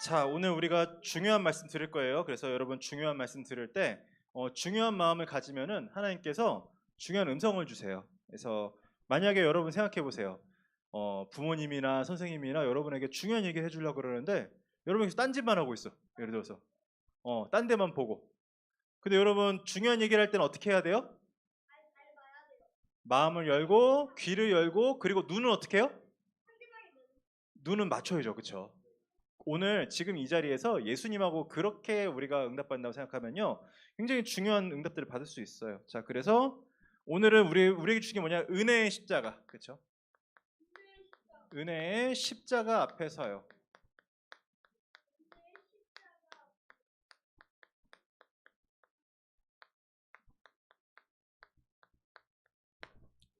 자, 오늘 우리가 중요한 말씀 드릴 거예요. 그래서 여러분 중요한 말씀 들을 때 어, 중요한 마음을 가지면은 하나님께서 중요한 음성을 주세요. 그래서 만약에 여러분 생각해 보세요. 어, 부모님이나 선생님이나 여러분에게 중요한 얘기를 해주려고 그러는데 여러분이 딴짓만 하고 있어. 예를 들어서 어, 딴 데만 보고. 근데 여러분 중요한 얘기를 할 때는 어떻게 해야 돼요? 마음을 열고 귀를 열고 그리고 눈은 어떻게 해요? 눈은 맞춰야죠, 그렇죠? 오늘 지금 이 자리에서 예수님하고 그렇게 우리가 응답받는다고 생각하면요, 굉장히 중요한 응답들을 받을 수 있어요. 자, 그래서 오늘은 우리 우리에게 주신 게 뭐냐? 은혜의 십자가, 그렇죠? 은혜의 십자가 앞에 서요.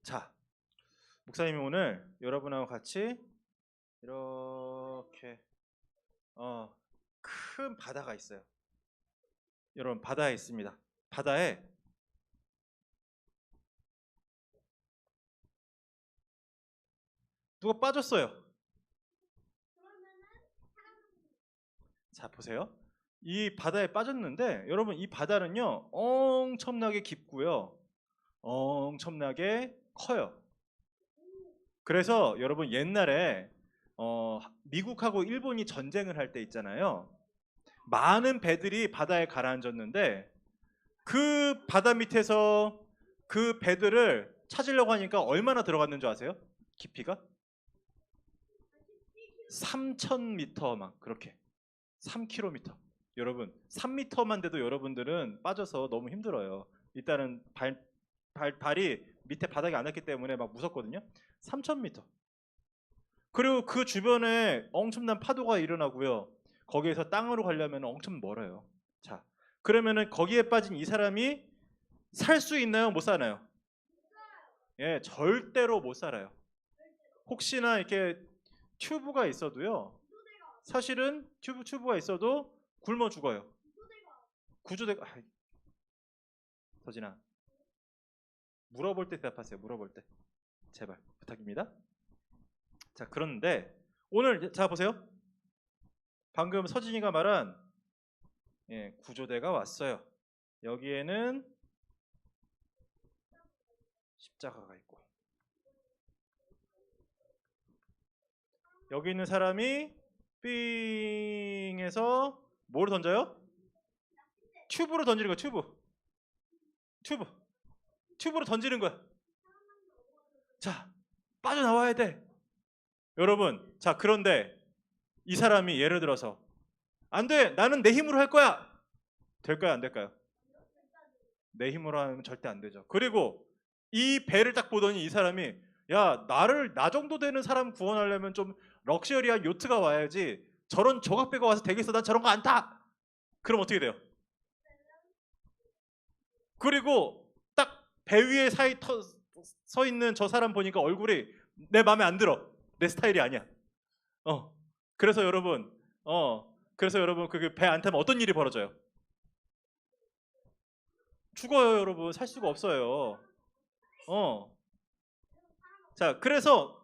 자, 목사님이 오늘 여러분하고 같이 이렇게 어, 큰 바다가 있어요. 여러분 바다에 있습니다. 바다에 누가 빠졌어요. 자 보세요. 이 바다에 빠졌는데 여러분 이 바다는요 엄청나게 깊고요, 엄청나게 커요. 그래서 여러분 옛날에 어, 미국하고 일본이 전쟁을 할 때 있잖아요. 많은 배들이 바다에 가라앉았는데 그 바다 밑에서 그 배들을 찾으려고 하니까 얼마나 들어갔는 줄 아세요? 깊이가? 3,000m 막 그렇게 3km. 여러분 3m만 돼도 여러분들은 빠져서 너무 힘들어요. 일단은 발, 발 발이 밑에 바닥에 안 닿기 때문에 막 무섭거든요. 3,000m. 그리고 그 주변에 엄청난 파도가 일어나고요. 거기에서 땅으로 가려면 엄청 멀어요. 자, 그러면은 거기에 빠진 이 사람이 살 수 있나요? 못 사나요? 예, 절대로 못 살아요. 혹시나 이렇게 튜브가 있어도요. 사실은 튜브 튜브가 있어도 굶어 죽어요. 구조대가 아, 서진아 물어볼 때 대답하세요. 물어볼 때 제발 부탁입니다. 자 그런데 오늘 자 보세요. 방금 서진이가 말한 예, 구조대가 왔어요. 여기에는 십자가가 있고 여기 있는 사람이 삥해서 뭐를 던져요? 튜브로 던지는 거야. 튜브. 튜브. 튜브로 던지는 거야. 자 빠져나와야 돼. 여러분, 자 그런데 이 사람이 예를 들어서 안 돼, 나는 내 힘으로 할 거야. 될까요, 안 될까요? 내 힘으로 하면 절대 안 되죠. 그리고 이 배를 딱 보더니 이 사람이 야 나를 나 정도 되는 사람 구원하려면 좀 럭셔리한 요트가 와야지 저런 조각배가 와서 되겠어 난 저런 거 안 타. 그럼 어떻게 돼요? 그리고 딱 배 위에 사이 터, 서 있는 저 사람 보니까 얼굴이 내 마음에 안 들어. 내 스타일이 아니야. 어. 그래서 여러분, 어. 그래서 여러분 그게 배안 타면 어떤 일이 벌어져요? 죽어요, 여러분. 살 수가 없어요. 어. 자, 그래서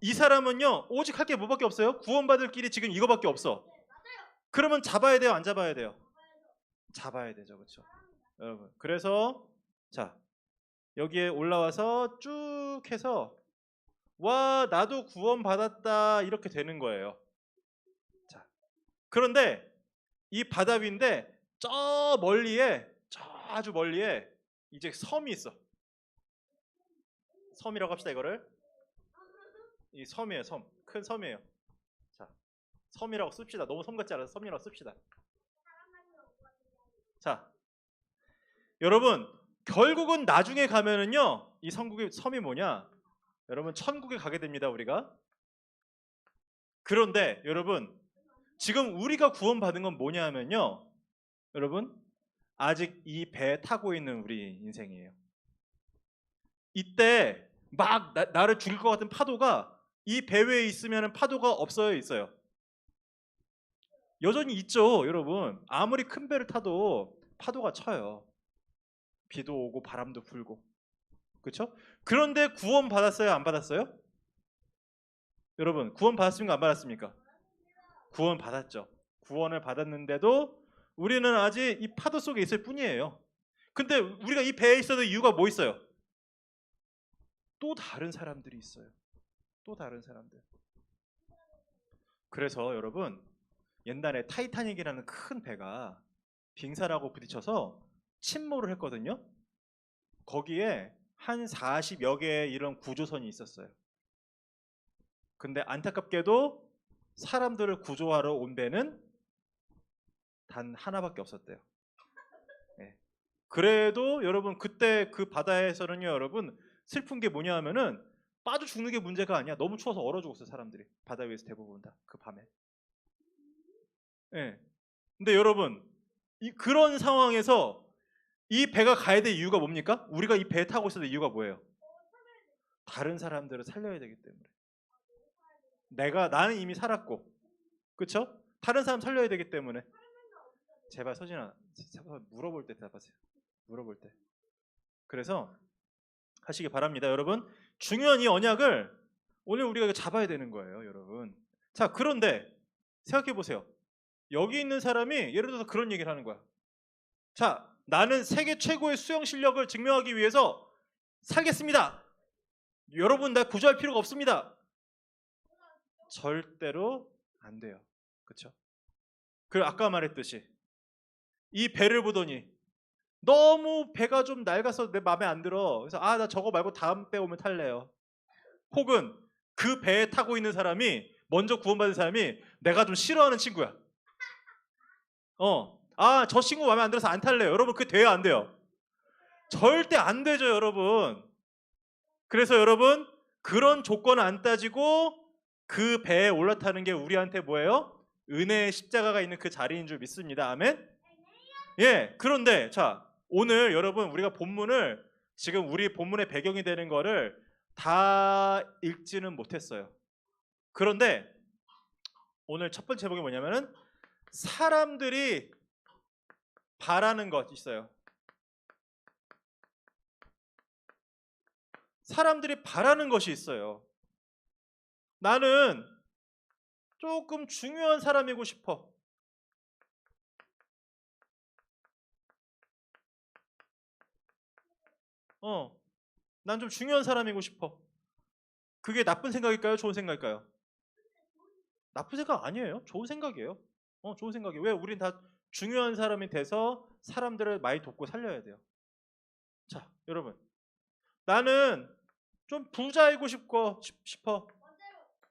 이 사람은요, 오직 할 게 뭐밖에 없어요? 구원받을 길이 지금 이거밖에 없어. 그러면 잡아야 돼요, 안 잡아야 돼요? 잡아야 되죠, 그렇죠? 여러분. 그래서 자 여기에 올라와서 쭉 해서 와 나도 구원받았다 이렇게 되는 거예요. 자 그런데 이 바다 위인데 저 멀리에 저 아주 멀리에 이제 섬이 있어. 섬이라고 합시다 이거를. 이 섬이에요 섬. 큰 섬이에요. 자 섬이라고 씁시다. 너무 섬 같지 않아서 섬이라고 씁시다. 자 여러분 결국은 나중에 가면은요 이 성국의 섬이 뭐냐 여러분 천국에 가게 됩니다 우리가. 그런데 여러분 지금 우리가 구원받은 건 뭐냐 하면요. 여러분 아직 이배 타고 있는 우리 인생이에요. 이때 막 나, 나를 죽일 것 같은 파도가 이 배 위에 있으면 파도가 없어요 있어요. 여전히 있죠 여러분. 아무리 큰 배를 타도 파도가 쳐요. 비도 오고 바람도 불고 그렇죠? 그런데 구원 받았어요 안 받았어요? 여러분 구원 받았습니까 안 받았습니까? 구원 받았죠. 구원을 받았는데도 우리는 아직 이 파도 속에 있을 뿐이에요. 근데 우리가 이 배에 있어도 이유가 뭐 있어요? 또 다른 사람들이 있어요. 또 다른 사람들. 그래서 여러분 옛날에 타이타닉이라는 큰 배가 빙산하고 부딪혀서 침몰을 했거든요. 거기에 한 40여 개의 이런 구조선이 있었어요. 근데 안타깝게도 사람들을 구조하러 온 배는 단 하나밖에 없었대요. 예. 그래도 여러분 그때 그 바다에서는요, 여러분 슬픈 게 뭐냐 하면은 빠져 죽는 게 문제가 아니야. 너무 추워서 얼어 죽었어요, 사람들이. 바다 위에서 대부분 다 그 밤에. 예. 근데 여러분 이 그런 상황에서 이 배가 가야 될 이유가 뭡니까? 우리가 이 배 타고 있어야 될 이유가 뭐예요? 다른 사람들을 살려야 되기 때문에. 내가 나는 이미 살았고, 그렇죠? 다른 사람 살려야 되기 때문에. 제발 서진아, 물어볼 때 대답하세요. 물어볼 때. 그래서 하시기 바랍니다, 여러분. 중요한 이 언약을 오늘 우리가 잡아야 되는 거예요, 여러분. 자, 그런데 생각해 보세요. 여기 있는 사람이 예를 들어서 그런 얘기를 하는 거야. 자, 나는 세계 최고의 수영 실력을 증명하기 위해서 살겠습니다. 여러분 나 구조할 필요가 없습니다. 절대로 안 돼요. 그렇죠? 그 아까 말했듯이 이 배를 보더니 너무 배가 좀 낡아서 내 마음에 안 들어. 그래서 아 나 저거 말고 다음 배 오면 탈래요. 혹은 그 배에 타고 있는 사람이 먼저 구원받은 사람이 내가 좀 싫어하는 친구야. 어, 아 저 친구 마음에 안 들어서 안 탈래요. 여러분 그게 돼요 안 돼요? 절대 안 되죠 여러분. 그래서 여러분 그런 조건을 안 따지고 그 배에 올라타는 게 우리한테 뭐예요? 은혜의 십자가가 있는 그 자리인 줄 믿습니다. 아멘. 예. 그런데 자 오늘 여러분 우리가 본문을 지금 우리 본문의 배경이 되는 거를 다 읽지는 못했어요. 그런데 오늘 첫 번째 제목이 뭐냐면은 사람들이 바라는 것 있어요. 사람들이 바라는 것이 있어요. 나는 조금 중요한 사람이고 싶어. 어, 난 좀 중요한 사람이고 싶어. 그게 나쁜 생각일까요? 좋은 생각일까요? 나쁜 생각 아니에요. 좋은 생각이에요. 어, 좋은 생각이에요. 왜? 우린 다 중요한 사람이 돼서 사람들을 많이 돕고 살려야 돼요. 자, 여러분. 나는 좀 부자이고 싶고 싶- 싶어.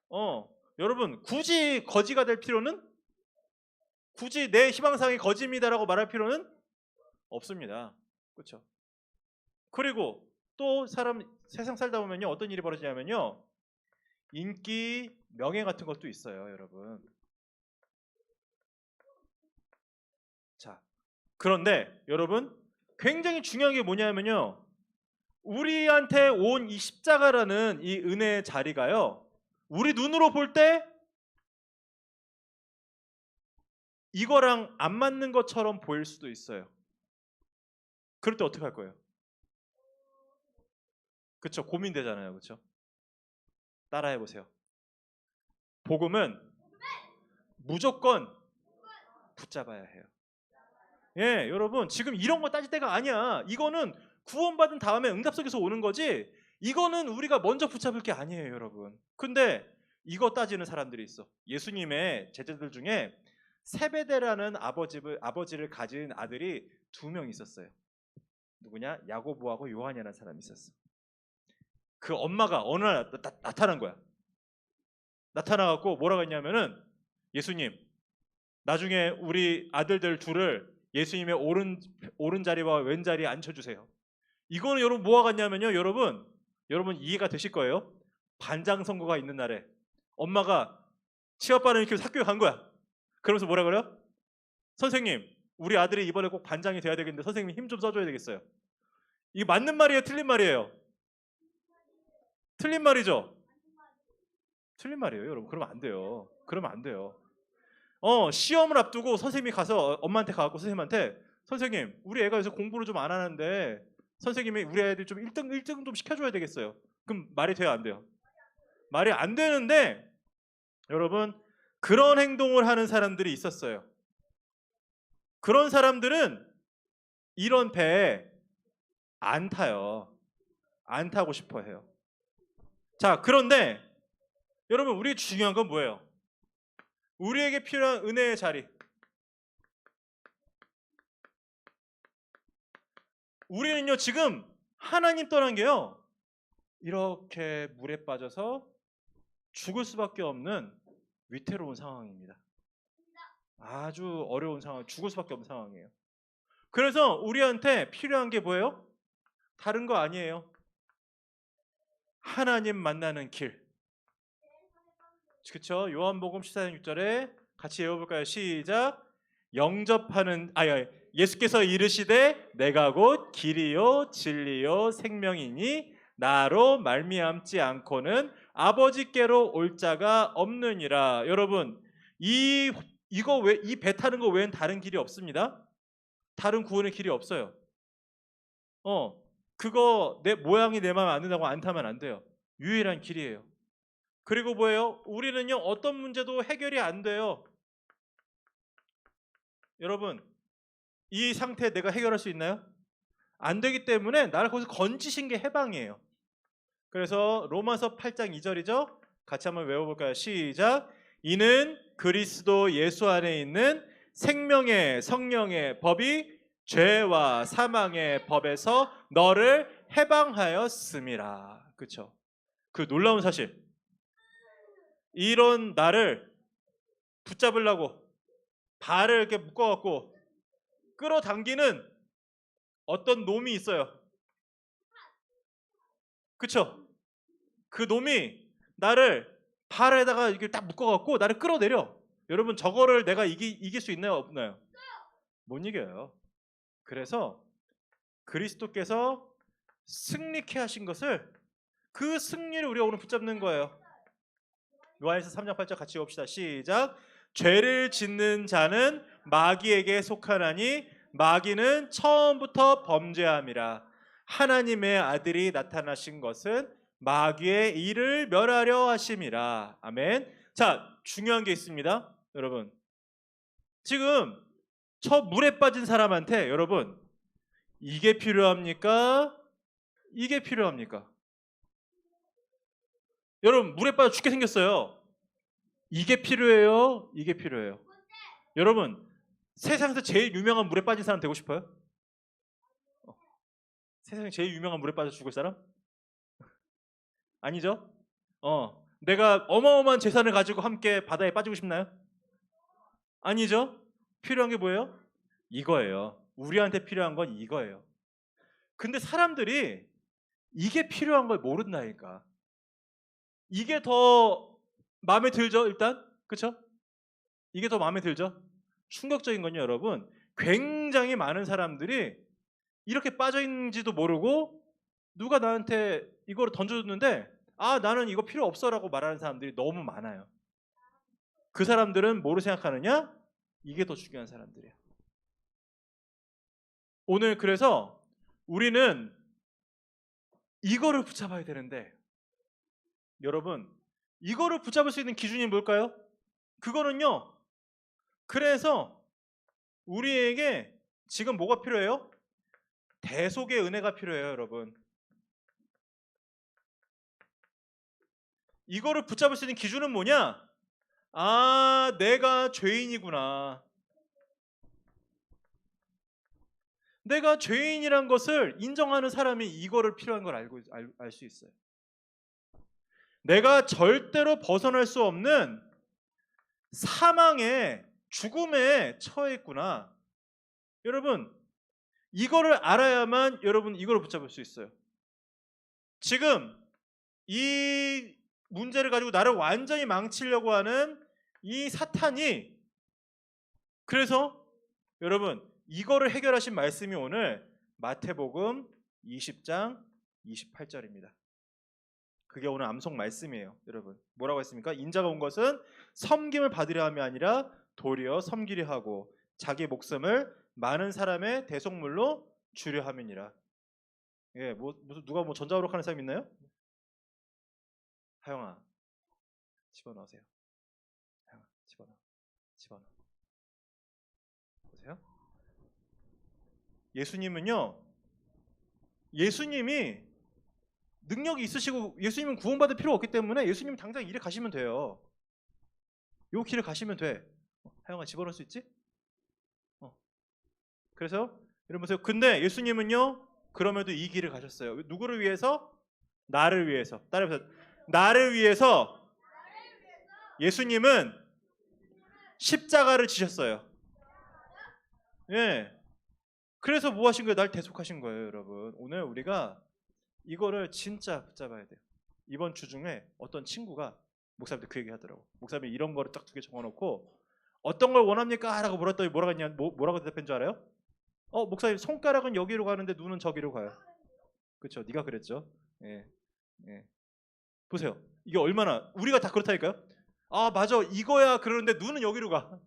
어, 여러분 굳이 거지가 될 필요는 굳이 내 희망상이 거지입니다라고 말할 필요는 없습니다. 그렇죠? 그리고 또 사람 세상 살다 보면요 어떤 일이 벌어지냐면요 인기, 명예 같은 것도 있어요, 여러분. 자, 그런데 여러분 굉장히 중요한 게 뭐냐면요. 우리한테 온 이 십자가라는 이 은혜의 자리가요. 우리 눈으로 볼 때 이거랑 안 맞는 것처럼 보일 수도 있어요. 그럴 때 어떻게 할 거예요? 그쵸 고민되잖아요. 그쵸 따라해 보세요. 복음은 무조건 붙잡아야 해요. 예, 여러분 지금 이런 거 따질 때가 아니야. 이거는 구원받은 다음에 응답 속에서 오는 거지. 이거는 우리가 먼저 붙잡을 게 아니에요, 여러분. 근데 이거 따지는 사람들이 있어. 예수님의 제자들 중에 세베대라는 아버지를 아버지를 가진 아들이 두 명 있었어요. 누구냐? 야고보하고 요한이라는 사람이 있었어. 그 엄마가 어느 날 나, 나, 타난 거야. 나타나갖고 뭐라고 했냐면은 예수님 나중에 우리 아들들 둘을 예수님의 오른 오른 자리와 왼 자리에 앉혀 주세요. 이거는 여러분 뭐와 같냐면요, 여러분 여러분 이해가 되실 거예요. 반장 선거가 있는 날에 엄마가 치아바람 이렇게 학교에 간 거야. 그러면서 뭐라 그래요? 선생님, 우리 아들이 이번에 꼭 반장이 돼야 되겠는데 선생님 힘 좀 써줘야 되겠어요. 이게 맞는 말이에요, 틀린 말이에요? 틀린 말이죠. 틀린 말이에요, 여러분. 그러면 안 돼요. 그러면 안 돼요. 어, 시험을 앞두고 선생님이 가서 엄마한테 가고 선생님한테 선생님, 우리 애가 요새 공부를 좀 안 하는데 선생님이 우리 애들 좀 1등 1등 좀 시켜 줘야 되겠어요. 그럼 말이 돼요, 안 돼요? 말이 안 되는데 여러분 그런 행동을 하는 사람들이 있었어요. 그런 사람들은 이런 배에 안 타요. 안 타고 싶어 해요. 자, 그런데 여러분, 우리 중요한 건 뭐예요? 우리에게 필요한 은혜의 자리. 우리는요, 지금 하나님 떠난 게요, 이렇게 물에 빠져서 죽을 수밖에 없는 위태로운 상황입니다. 아주 어려운 상황, 죽을 수밖에 없는 상황이에요. 그래서 우리한테 필요한 게 뭐예요? 다른 거 아니에요. 하나님 만나는 길. 그렇죠? 요한복음 14장 6절에 같이 외워볼까요? 시작. 영접하는 아야 예수께서 이르시되 내가 곧 길이요 진리요 생명이니 나로 말미암지 않고는 아버지께로 올 자가 없느니라. 여러분 이 이거 왜 이 배 타는 거 외엔 다른 길이 없습니다. 다른 구원의 길이 없어요. 어 그거 내 모양이 내 마음에 안 든다고 안 타면 안 돼요. 유일한 길이에요. 그리고 뭐예요? 우리는요 어떤 문제도 해결이 안 돼요. 여러분 이 상태 내가 해결할 수 있나요? 안 되기 때문에 나를 거기서 건지신 게 해방이에요. 그래서 로마서 8장 2절이죠. 같이 한번 외워볼까요? 시작. 이는 그리스도 예수 안에 있는 생명의 성령의 법이 죄와 사망의 법에서 너를 해방하였음이라. 그렇죠? 그 놀라운 사실. 이런 나를 붙잡으려고 발을 이렇게 묶어갖고 끌어당기는 어떤 놈이 있어요. 그쵸? 그 놈이 나를 발에다가 이렇게 딱 묶어갖고 나를 끌어내려. 여러분 저거를 내가 이기, 이길 수 있나요? 없나요? 못 이겨요. 그래서 그리스도께서 승리케 하신 것을 그 승리를 우리가 오늘 붙잡는 거예요. 요한에서 3장 8절 같이 봅시다. 시작. 죄를 짓는 자는 마귀에게 속하나니 마귀는 처음부터 범죄함이라. 하나님의 아들이 나타나신 것은 마귀의 일을 멸하려 하심이라. 아멘. 자, 중요한 게 있습니다. 여러분. 지금 저 물에 빠진 사람한테 여러분 이게 필요합니까? 이게 필요합니까? 여러분 물에 빠져 죽게 생겼어요. 이게 필요해요? 이게 필요해요. 여러분 세상에서 제일 유명한 물에 빠진 사람 되고 싶어요? 어. 세상에 제일 유명한 물에 빠져 죽을 사람? 아니죠? 어, 내가 어마어마한 재산을 가지고 함께 바다에 빠지고 싶나요? 아니죠? 필요한 게 뭐예요? 이거예요. 우리한테 필요한 건 이거예요. 근데 사람들이 이게 필요한 걸 모른다니까. 이게 더 마음에 들죠, 일단? 그쵸? 이게 더 마음에 들죠? 충격적인 건요, 여러분. 굉장히 많은 사람들이 이렇게 빠져 있는지도 모르고 누가 나한테 이거를 던져줬는데 아, 나는 이거 필요 없어라고 말하는 사람들이 너무 많아요. 그 사람들은 뭐를 생각하느냐? 이게 더 중요한 사람들이에요. 오늘 그래서 우리는 이거를 붙잡아야 되는데 여러분 이거를 붙잡을 수 있는 기준이 뭘까요? 그거는요. 그래서 우리에게 지금 뭐가 필요해요? 대속의 은혜가 필요해요, 여러분. 이거를 붙잡을 수 있는 기준은 뭐냐? 아, 내가 죄인이구나. 내가 죄인이란 것을 인정하는 사람이 이거를 필요한 걸 알고 알 수 있어요. 내가 절대로 벗어날 수 없는 사망의 죽음에 처해 있구나. 여러분, 이거를 알아야만 여러분 이걸 붙잡을 수 있어요. 지금 이 문제를 가지고 나를 완전히 망치려고 하는 이 사탄이 그래서 여러분 이거를 해결하신 말씀이 오늘 마태복음 20장 28절입니다. 그게 오늘 암송 말씀이에요, 여러분. 뭐라고 했습니까? 인자가 온 것은 섬김을 받으려 함이 아니라 도리어 섬기려 하고 자기 목숨을 많은 사람의 대속물로 주려 함이니라. 예, 뭐 무슨 누가 뭐 전자우록 하는 사람 있나요? 하영아, 집어넣으세요. 하영아, 집어. 집어넣어. 보세요. 예수님은요. 예수님이 능력이 있으시고 예수님은 구원받을 필요 없기 때문에 예수님 당장 일에 가시면 돼요. 요 길을 가시면 돼. 어, 하영아 집어넣을 수 있지? 어. 그래서 여러분 보세요. 근데 예수님은요. 그럼에도 이 길을 가셨어요. 누구를 위해서? 나를 위해서. 따라해보세요. 나를 위해서 예수님은 십자가를 지셨어요. 예. 그래서 뭐 하신 거예요? 날 대속하신 거예요, 여러분. 오늘 우리가 이거를 진짜 붙잡아야 돼요. 이번 주 중에 어떤 친구가 목사님한테 그 얘기 하더라고. 목사님이 이런 거를 딱 두 개 적어놓고 어떤 걸 원합니까? 라고 물었더니 뭐라고 했냐? 뭐, 뭐라고 대답한 줄 알아요? 어, 목사님 손가락은 여기로 가는데 눈은 저기로 가요. 그렇죠. 네가 그랬죠. 예. 예. 보세요. 이게 얼마나 우리가 다 그렇다니까요. 아, 맞아. 이거야. 그러는데 눈은 여기로 가.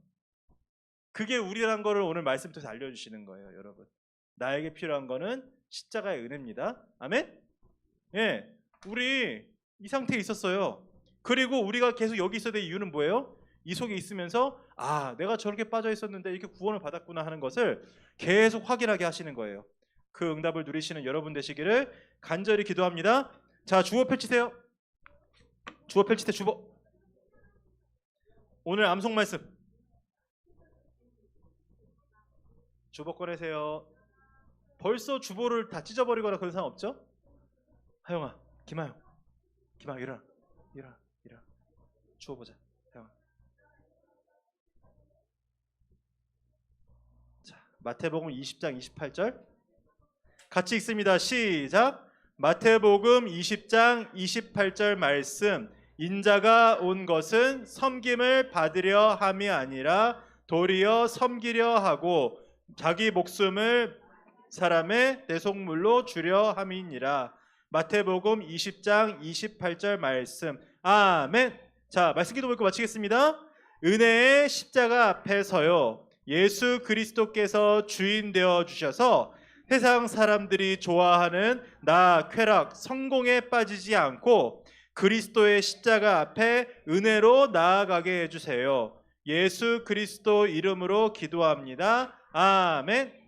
그게 우리란 거를 오늘 말씀 통해서 알려 주시는 거예요, 여러분. 나에게 필요한 거는 십자가의 은혜입니다. 아멘? 예. 우리 이 상태에 있었어요. 그리고 우리가 계속 여기 있어야 될 이유는 뭐예요? 이 속에 있으면서 아, 내가 저렇게 빠져 있었는데 이렇게 구원을 받았구나 하는 것을 계속 확인하게 하시는 거예요. 그 응답을 누리시는 여러분 되시기를 간절히 기도합니다. 자, 주어 펼치세요. 주어 때 주보. 오늘 암송 말씀. 주보 꺼내세요. 벌써 주보를 다 찢어버리거나 그런 상황 없죠? 하영아, 김하영, 김하영 일어나, 일어나, 일어나. 주워 보자, 하영아. 자, 마태복음 20장 28절 같이 읽습니다. 시작. 마태복음 20장 28절 말씀. 인자가 온 것은 섬김을 받으려 함이 아니라 도리어 섬기려 하고 자기 목숨을 사람의 대속물로 주려 함이니라. 마태복음 20장 28절 말씀. 아멘. 자, 말씀 기도 읽고 마치겠습니다. 은혜의 십자가 앞에 서요. 예수 그리스도께서 주인 되어 주셔서 세상 사람들이 좋아하는 나 쾌락 성공에 빠지지 않고 그리스도의 십자가 앞에 은혜로 나아가게 해 주세요. 예수 그리스도 이름으로 기도합니다. 아멘.